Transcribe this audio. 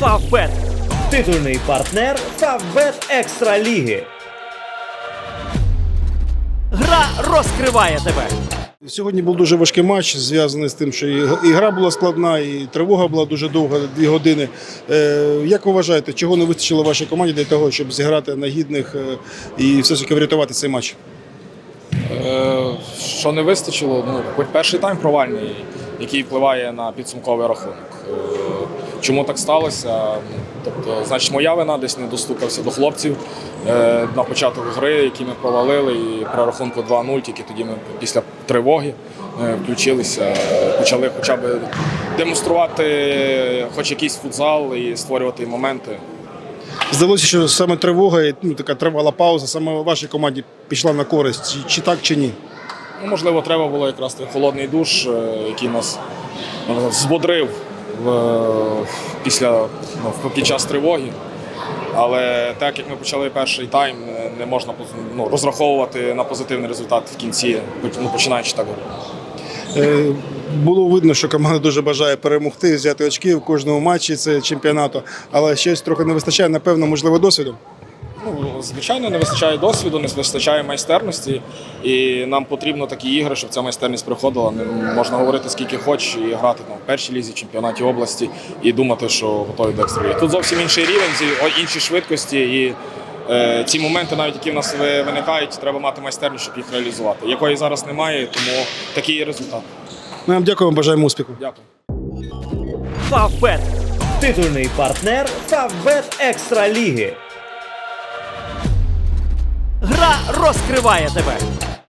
Фавбет. Титульний партнер Фавбет Екстра Ліги. Гра розкриває тебе. Сьогодні був дуже важкий матч, зв'язаний з тим, що і гра була складна, і тривога була дуже довга, дві години. Е, Як ви вважаєте, чого не вистачило вашій команді для того, щоб зіграти на гідних е, і все ж таки врятувати цей матч? Е, Що не вистачило, ну, хоч перший тайм провальний, який впливає на підсумковий рахунок. Е, Чому так сталося? Тобто, значить, моя вина десь не достукався до хлопців е, на початок гри, які ми провалили, і при рахунку 2-0, тільки тоді ми після тривоги е, включилися, почали хоча б демонструвати хоч якийсь футзал і створювати моменти. Здалося, що саме тривога, і, ну, така тривала пауза, саме вашій команді пішла на користь, чи, чи так, чи ні? Ну, можливо, треба було якраз той холодний душ, е, який нас збодрив після ну, під час тривоги. Але так як ми почали перший тайм, не можна ну, розраховувати на позитивний результат в кінці, ну, починаючи так. Е, Було видно, що команда дуже бажає перемогти, взяти очки в кожному матчі це чемпіонату, але щось трохи не вистачає, напевно, можливо, досвіду. Ну, звичайно, не вистачає досвіду, не вистачає майстерності, і нам потрібно такі ігри, щоб ця майстерність приходила. Не можна говорити скільки хочеш і грати там в першій лізі, чемпіонаті області і думати, що готові до екстраліги. Тут зовсім інший рівень, інші швидкості і. е, Ці моменти, навіть які в нас виникають, треба мати майстерність, щоб їх реалізувати. Якої зараз немає, тому такий є результат. Ми вам дякуємо, бажаємо успіху. Дякую. Фавбет. Титульний партнер Фавбет Екстра Ліги. Розкриває тебе.